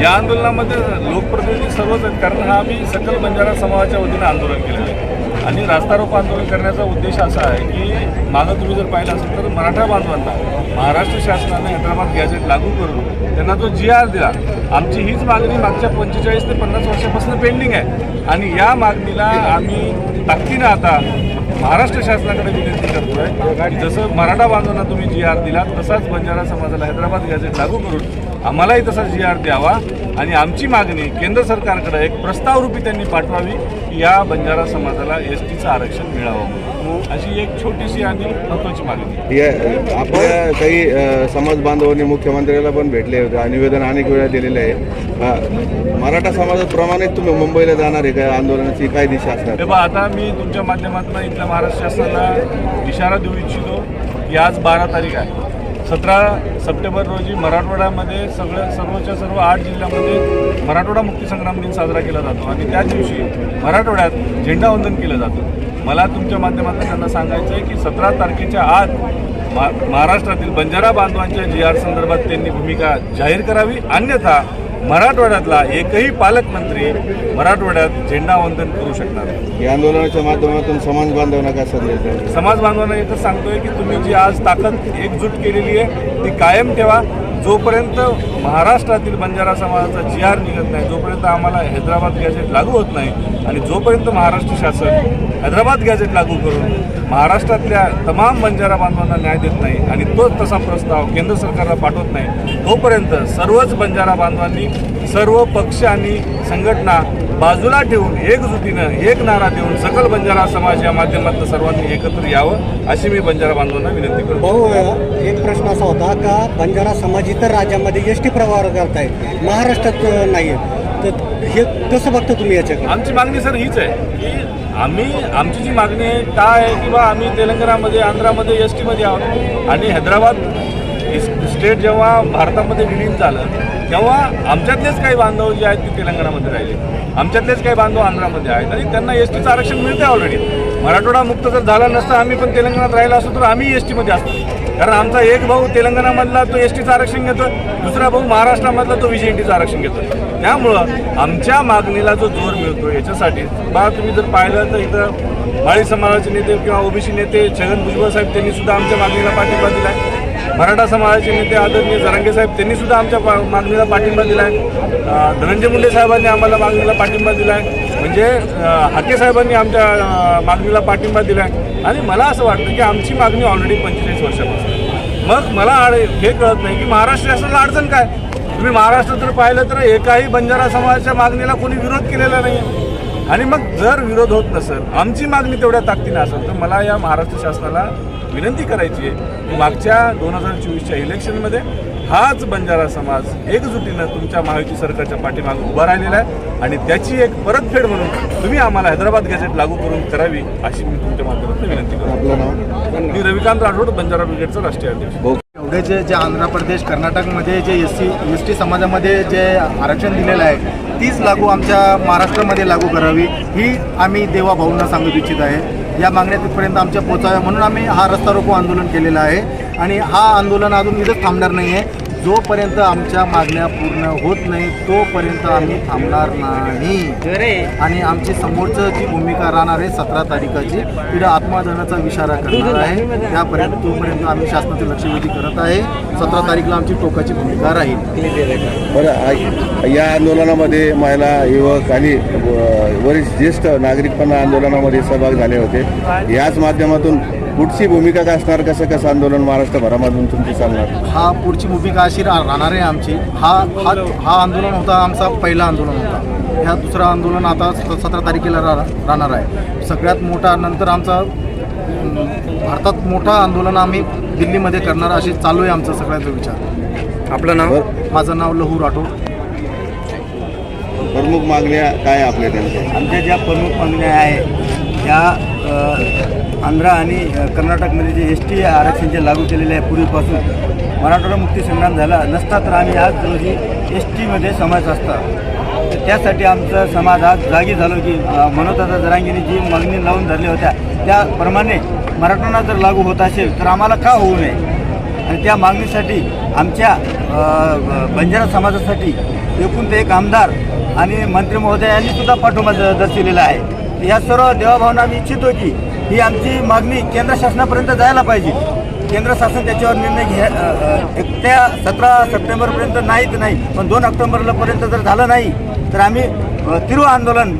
या आंदोलनामध्ये लोकप्रतिनिधी सर्वच आहेत. कारण हा आम्ही सकल बंजारा समाजाच्या वतीनं आंदोलन केलेलं आहे. आणि रास्ता रोको आंदोलन करण्याचा उद्देश असा आहे की मागं तुम्ही जर पाहिलं असेल तर मराठा बांधवांना महाराष्ट्र शासनाने हैदराबाद गॅजेट लागू करून त्यांना जो जी आर दिला आमची हीच मागणी मागच्या पंचेचाळीस ते पन्नास वर्षापासून पेंडिंग आहे. आणि या मागणीला आम्ही ताकदीनं आता महाराष्ट्र शासनाकडे विनंती करतोय जसं मराठा बांधवांना तुम्ही जी आर दिला तसाच बंजारा समाजाला हैदराबाद गॅझेट लागू करून आम्हालाही तसा जी आर द्यावा आणि आमची मागणी केंद्र सरकारकडे एक प्रस्तावरूपी त्यांनी पाठवावी की या बंजारा समाजाला एस टीचं आरक्षण मिळावं म्हणून. अशी एक छोटीशी आणि महत्त्वाची मागणी. या आपल्या काही अ, समाज बांधवांनी मुख्यमंत्र्याला पण भेटले होते निवेदन अनेक वेळा दिलेले आहे. मराठा समाजाप्रमाणेच तुम्ही मुंबईला जाणार आहे का? आंदोलनाची काय दिशा असणार? हे बा आता मी तुमच्या माध्यमातून इथल्या महाराष्ट्र शासनाला इशारा देऊ इच्छितो की आज बारा तारीख आहे. सतरा सप्टेंबर रोजी मराठवाड्यामध्ये सगळ्या सर्वच्या सर्व आठ जिल्ह्यामध्ये मराठवाडा मुक्तीसंग्राम दिन साजरा केला जातो. आणि त्या दिवशी मराठवाड्यात झेंडावंदन केलं जातं. मला तुमच्या माध्यमातून त्यांना सांगायचं आहे की सतरा तारखेच्या आत मा महाराष्ट्रातील बंजारा बांधवांच्या जी आर संदर्भात त्यांनी भूमिका जाहीर करावी. अन्यथा मराठवाड्यातला एकही पालकमंत्री मराठवाड्यात झेंडावंदन करू शकणार नाही या आंदोलनाच्या माध्यमातून समाज बांधवांना काय संदेश? समाज बांधवांना एकच सांगतोय की तुम्ही जी आज ताकद एकजूट केलेली आहे ती कायम ठेवा जोपर्यंत महाराष्ट्रातील बंजारा समाजाचा जी आर निघत नाही जोपर्यंत आम्हाला हैदराबाद गॅजेट लागू होत नाही आणि जोपर्यंत महाराष्ट्र शासन हैदराबाद गॅजेट लागू करून महाराष्ट्रातल्या तमाम बंजारा बांधवांना न्याय देत नाही आणि तोच तसा प्रस्ताव केंद्र सरकारला पाठवत नाही तोपर्यंत सर्वच बंजारा बांधवांनी सर्व पक्ष आणि संघटना बाजूला ठेवून एकजुटीनं एक नारा देऊन सकल बंजारा समाज या माध्यमातून सर्वांनी एकत्र यावं अशी मी बंजारा बांधवांना विनंती करतो. भाऊ एक प्रश्न असा होता का बंजारा समाज इतर राज्यामध्ये एस टी प्रवाह करतायत महाराष्ट्रात नाही आहे तर हे कसं बघता तुम्ही याच्याकडे? आमची मागणी सर हीच आहे की आम्ही आमची जी मागणी आहे काय आहे की बा आम्ही तेलंगणामध्ये आंध्रामध्ये एस टीमध्ये आहोत आणि हैदराबाद स्टेट जेव्हा भारतामध्ये विलीन झालं तेव्हा आमच्यातलेच काही बांधव जे आहेत ते तेलंगणामध्ये राहिले. आमच्यातलेच काही बांधव आंध्रामध्ये आहेत आणि त्यांना एस टीचं आरक्षण मिळते ऑलरेडी मराठवाडा मुक्त जर झाला नसता आम्ही पण तेलंगणात राहिला असतो तर आम्ही एस टीमध्ये असतो. कारण आमचा एक भाऊ तेलंगणामधला तो एस टीचं आरक्षण घेतो दुसरा भाऊ महाराष्ट्रामधला तो व्ही टीचं आरक्षण घेतो त्यामुळं आमच्या मागणीला जो जोर मिळतो याच्यासाठी बा तुम्ही जर पाहिलं तर इथं माळी समाजाचे नेते किंवा ओबीसी नेते छगन भुजबळ साहेब त्यांनी सुद्धा आमच्या मागणीला पाठिंबा दिला आहे मराठा समाजाचे नेते आदरणीय जरांगे साहेब त्यांनी सुद्धा आमच्या पा- मागणीला पाठिंबा दिलाय. आहे धनंजय मुंडे साहेबांनी आम्हाला मागणीला पाठिंबा दिला आहे म्हणजे हाके साहेबांनी आमच्या मागणीला पाठिंबा दिला आहे आणि मला असं वाटतं की आमची मागणी ऑलरेडी पंचेचाळीस वर्षापासून मग मला आड- हे कळत नाही की महाराष्ट्र शासनाला अडचण काय? तुम्ही महाराष्ट्रात जर पाहिलं तर एकाही बंजारा समाजाच्या मागणीला कोणी विरोध केलेला नाही आणि मग जर विरोध होत नसेल आमची मागणी तेवढ्या ताकदीने असेल तर मला या महाराष्ट्र शासनाला विनंती करायची आहे मागच्या दोन हजार चोवीसच्या इलेक्शनमध्ये हाच बंजारा समाज एकजुटीनं तुमच्या महायुती सरकारच्या पाठीमागे उभा राहिलेला आहे आणि त्याची एक परतफेड म्हणून तुम्ही आम्हाला हैदराबाद गॅजेट लागू करून करावी अशी मी तुमच्या माध्यमातून विनंती करतो. मी रविकांत राठोड बंजारा ब्रिगेडचा राष्ट्रीय अध्यक्ष. एवढे जे जे आंध्र प्रदेश कर्नाटकमध्ये जे एस सी एस टी समाजामध्ये जे आरक्षण दिलेलं आहे तीच लागू आमच्या महाराष्ट्रामध्ये लागू करावी ही आम्ही देवा भाऊंना सांगू इच्छित आहे. या मागण्या तिथपर्यंत आमच्या पोचाव्या म्हणून आम्ही हा रस्ता रोको आंदोलन केलेलं आहे. आणि हा आंदोलन अजून इथंच थांबणार नाही आहे जोपर्यंत आमच्या मागण्या पूर्ण होत नाही तोपर्यंत आम्ही थांबणार नाही. आणि आमची समोरचं जी भूमिका राहणार आहे सतरा तारीखाची तिथं आत्मदहनाचा इशारा करणार आहे. त्यापर्यंत तोपर्यंत आम्ही शासनाचे लक्षवेधी करत आहे. सतरा तारीखला आमची टोकाची भूमिका राहील. बरं या आंदोलनामध्ये महिला युवक आणि व- वरिष्ठ ज्येष्ठ नागरिक पण आंदोलनामध्ये सहभाग झाले होते. याच माध्यमातून पुढची भूमिका काय असणार? कसं कसं आंदोलन महाराष्ट्रभरामधून तुमची चालणार? हा पुढची भूमिका अशी रा- राहणार आहे आमची. हा हा हा आंदोलन होता आमचा पहिला आंदोलन होता. ह्या दुसरं आंदोलन आता सतरा तारखेला रा राहणार आहे. सगळ्यात मोठा नंतर आमचा अं, भारतात मोठा आंदोलन आम्ही दिल्लीमध्ये करणार असे चालू आहे आमचा सगळ्यांचा विचार. आपलं नाव? बरं. माझं नाव लहू राठोड. प्रमुख मागण्या काय आपल्या त्यांच्या? आमच्या ज्या प्रमुख मागण्या आहे या आंध्र आणि कर्नाटकमध्ये जे एस टी आरक्षण जे लागू केलेले आहे पूर्वीपासून मराठवाडा मुक्तीसंग्राम झाला नसता तर आम्ही आज रोजी एस टीमध्ये समाज असता. तर त्यासाठी आमचा समाज आज जागी झालो की मनोदादा जरांगीने जी मागणी लावून धरल्या होत्या त्याप्रमाणे मराठवाडा जर लागू होत असेल तर आम्हाला का होऊ नये? आणि त्या मागणीसाठी आमच्या बंजारा समाजासाठी एकूण ते एक आमदार आणि मंत्री महोदयांनी सुद्धा पाठिंबा द- आहे. या सर्व देवाभावना आम्ही इच्छितो की ही आमची मागणी केंद्र शासनापर्यंत जायला पाहिजे. केंद्र शासन त्याच्यावर निर्णय घ्या त्या सतरा सप्टेंबरपर्यंत नाहीच नाही पण दोन ऑक्टोबरपर्यंत जर झालं नाही तर आम्ही अ, तीव्र आंदोलन